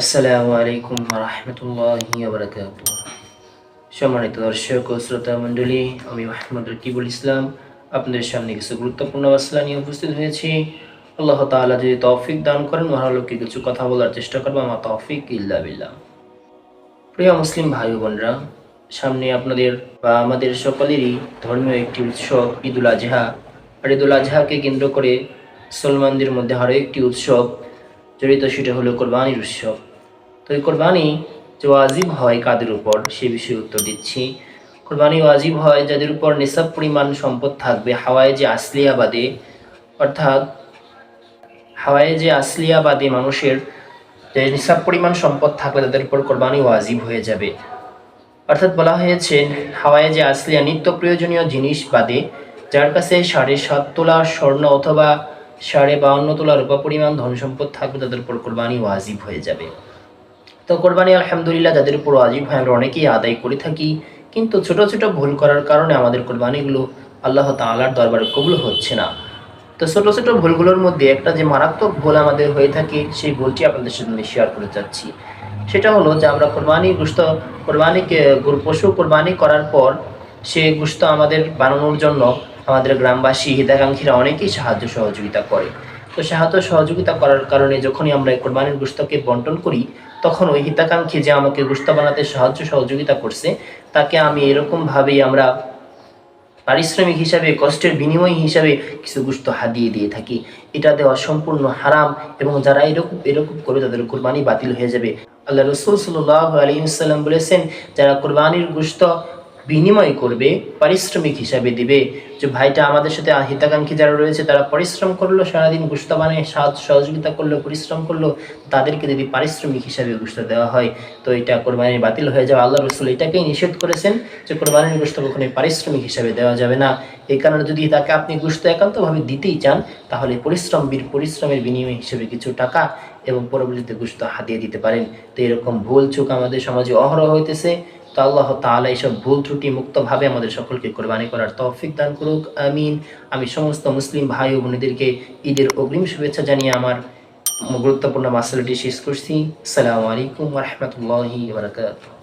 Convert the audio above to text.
আসসালামু আলাইকুম রহমতুল্লাহি সম্মানিত দর্শক ও শ্রোতা মণ্ডলী, আমি মাহমুদ রকিবুল ইসলাম। আপনাদের সামনে কিছু গুরুত্বপূর্ণ মশলা নিয়ে উপস্থিত হয়েছি। আল্লাহ তাআলা যদি তৌফিক দান করেন, মহালোকে কিছু কথা বলার চেষ্টা করব। আমার তৌফিক ইল্লা বিল্লাহ। প্রিয় মুসলিম ভাই বোনরা, সামনে আপনাদের বা আমাদের সকলেরই ধর্মীয় একটি উৎসব ঈদুল আজহা। আর ঈদুল আজহাকে কেন্দ্র করে মুসলমানদের মধ্যে আরও একটি উৎসব জড়িত সেটা হলো কোরবানির উৎসব। তো এই কোরবানি যে ওয়াজিব হয় কাদের উপর, সে বিষয়ে উত্তর দিচ্ছি। কোরবানি ওয়াজিব হয় যাদের উপর নিসাব পরিমাণ সম্পদ থাকবে হাওয়ায় যে আসলিয়াবাদে। অর্থাৎ হাওয়ায় যে আসলিয়াবাদে মানুষের যে নিসাব পরিমাণ সম্পদ থাকলে তাদের উপর কোরবানি ওয়াজিব হয়ে যাবে। অর্থাৎ বলা হয়েছে হাওয়ায় যে আসলিয়া নিত্য প্রয়োজনীয় জিনিস বাদে যার কাছে সাড়ে সাত তোলা স্বর্ণ অথবা সাড়ে বাউন্ন তোলা রূপা পরিমাণ ধন সম্পদ থাকবে, তাদের উপর কোরবানি ওয়াজিব হয়ে যাবে। তো কোরবানি আলহামদুলিল্লাহ যাদের উপর ওয়াজিব হয়, আমরা অনেকেই আদায় করে থাকি, কিন্তু ছোট ছোট ভুল করার কারণে আমাদের কোরবানিগুলো আল্লাহ তালার দরবারে কবুল হচ্ছে না। তো ছোট ছোট ভুলগুলোর মধ্যে একটা যে মারাত্মক ভুল আমাদের হয়ে থাকে, সেই ভুলটি আপনাদের সাথে শেয়ার করে যাচ্ছি। সেটা হলো যে আমরা কোরবানি গুস্ত কোরবানিকে পশু কোরবানি করার পর, সে গুস্ত আমাদের বানানোর জন্য আমাদের গ্রামবাসী হিতাকাঙ্ক্ষীরা অনেকেই সাহায্য সহযোগিতা করে। তো সাহায্য সহযোগিতা করার কারণে যখনই আমরা কোরবানির গুস্তকে বন্টন করি, তখন ওই হিতাকাঙ্ক্ষী যে আমাকে গুস্ত বানাতে সাহায্য সহযোগিতা করছে, তাকে আমি এরকমভাবেই আমরা পারিশ্রমিক হিসাবে, কষ্টের বিনিময় হিসাবে কিছু গুস্ত হাদিয়ে দিয়ে থাকি। এটা দেওয়া সম্পূর্ণ হারাম এবং যারা এরকম এরকম করে তাদের কোরবানি বাতিল হয়ে যাবে। আল্লাহ রসুল সাল্লাহ আলহিমসাল্লাম বলেছেন, যারা কোরবানির গুস্ত বিনিময় করবে, পারিশ্রমিক হিসাবে দিবে। যে ভাইটা আমাদের সাথে হিতাকাঙ্ক্ষী যারা রয়েছে, তারা পরিশ্রম করল, সারাদিন গুস্ত বানিয়ে সাহায্য সহযোগিতা করল, পরিশ্রম করল, তাদেরকে যদি পারিশ্রমিক হিসাবে গুস্ত দেওয়া হয়, তো এটা কোরবানির বাতিল হয়ে যাবে। আল্লাহ রসুল এটাকেই নিষেধ করেছেন যে কোরবানির গুস্ত কখনোই পারিশ্রমিক হিসাবে দেওয়া যাবে না। এই কারণে যদি তাকে আপনি গুস্ত একান্তভাবে দিতেই চান, তাহলে পরিশ্রম পরিশ্রমের বিনিময় হিসেবে কিছু টাকা এবং পরবর্তীতে গুস্ত হাতিয়ে দিতে পারেন। তো এরকম ভুল চুক আমাদের সমাজে অহরহ হইতেছে। তো আল্লাহ তাআলা এইসব ভুল ত্রুটি মুক্তভাবে আমাদের সকলকে কোরবানি করার তৌফিক দান করুক, আমিন। আমি সমস্ত মুসলিম ভাই ও বোনদেরকে ঈদের অগ্রিম শুভেচ্ছা জানিয়ে আমার গুরুত্বপূর্ণ মাসালাটি শেষ করছি। সালামু আলাইকুম রহমতুল্লাহি বারাকাতুহু।